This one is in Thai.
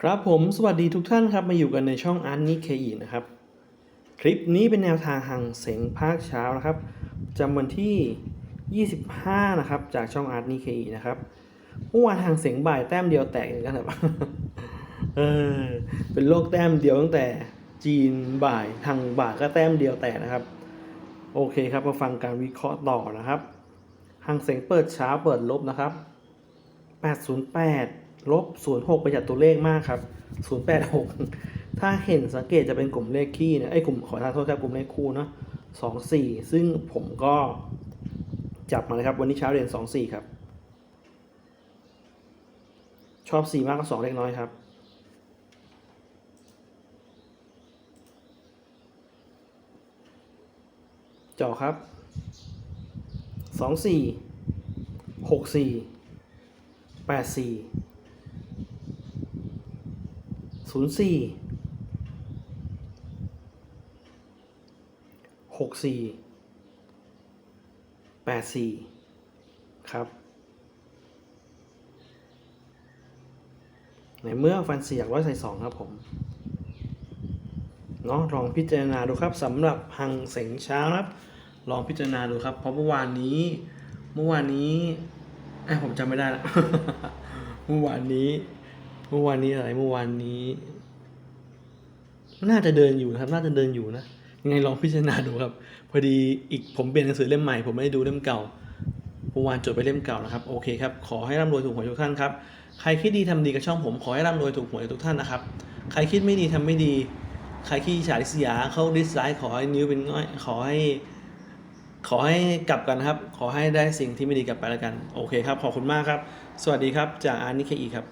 ครับผมสวัสดีทุกท่านครับมาอยู่กันในช่องอาร์ตนิเคอีนะครับ คลิปนี้เป็นแนวทางหังเสงภาคเช้านะครับจำวันที่ 25 นะครับ จากช่องอาร์ตนิเคอีนะครับเมื่อวานหังเสงบ่ายแต้มเดียวแตกอย่างนั้นแบบเออเป็นโลกแต้มเดียวตั้งแต่จีนบ่ายทางบ่ายก็แต้มเดียวแตกนะครับ โอเคครับมาฟังการวิเคราะห์ต่อนะครับหังเสงเปิดเช้าเปิดลบนะครับ 808 ลบ 06 ประหยัดตัวเลขมากครับ 086 ถ้าเห็นสังเกตจะเป็นกลุ่มเลขคี่นะไอ้กลุ่มขอทานโทษครับกลุ่มเลขคู่เนาะ24 ซึ่งผมก็จับมาเลยครับ วันนี้เช้าเรียน 24 ครับ ชอบ 4 มากก็2เล็กน้อยครับเจาะครับ24 64แปดสี่ ศูนย์สี่หกสี่แปดสี่ครับในเมื่อฟันเสียกร้อยใส่สองครับผมเนาะลองพิจารณาดูครับสำหรับหังเสงเช้าครับ ลองพิจารณาดูครับ เพราะเมื่อวานนี้ เมื่อวานนี้ไอผมจำไม่ได้ละเมื่อวานนี้ เมื่อวานนี้อะไรเมื่อวานนี้ น่าจะเดินอยู่นะครับ น่าจะเดินอยู่นะยังไงลองพิจารณาดูครับ พอดีอีกผมเปลี่ยนหนังสือเล่มใหม่ผมไม่ได้ดูเล่มเก่าเมื่อวานจดไปเล่มเก่านะครับโอเคครับขอให้ร่ำรวยถูกหวยทุกท่านครับใครคิดดีทำดีกับช่องผมขอให้ร่ำรวยถูกหวยทุกท่านนะครับใครคิดไม่ดีทำไม่ดี ใครขี้ฉาดิสยาเข้าดิสไลด์ขอให้นิ้วเป็นง่อยขอให้ขอให้กลับกันครับ ขอให้ได้สิ่งที่ไม่ดีกลับไปแล้วกัน โอเคครับ ขอบคุณมากครับ สวัสดีครับ จากอาร์นิเคอีครับ